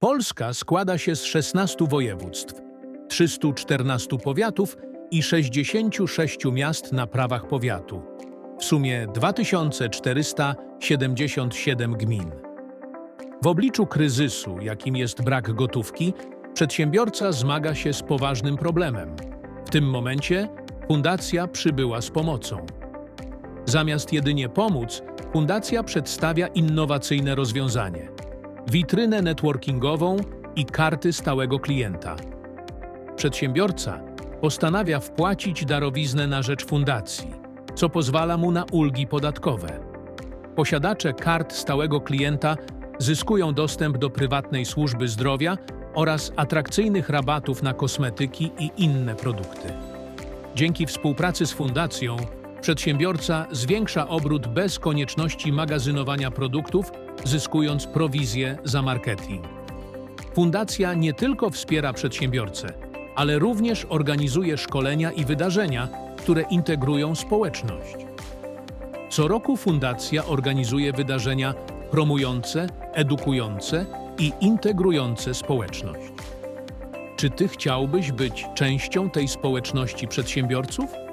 Polska składa się z 16 województw, 314 powiatów i 66 miast na prawach powiatu. W sumie 2477 gmin. W obliczu kryzysu, jakim jest brak gotówki, przedsiębiorca zmaga się z poważnym problemem. W tym momencie fundacja przybyła z pomocą. Zamiast jedynie pomóc, fundacja przedstawia innowacyjne rozwiązanie witrynę networkingową i karty stałego klienta. Przedsiębiorca postanawia wpłacić darowiznę na rzecz fundacji, co pozwala mu na ulgi podatkowe. Posiadacze kart stałego klienta zyskują dostęp do prywatnej służby zdrowia oraz atrakcyjnych rabatów na kosmetyki i inne produkty. Dzięki współpracy z fundacją przedsiębiorca zwiększa obrót bez konieczności magazynowania produktów, zyskując prowizję za marketing. Fundacja nie tylko wspiera przedsiębiorcę, ale również organizuje szkolenia i wydarzenia, które integrują społeczność. Co roku fundacja organizuje wydarzenia promujące, edukujące i integrujące społeczność. Czy ty chciałbyś być częścią tej społeczności przedsiębiorców?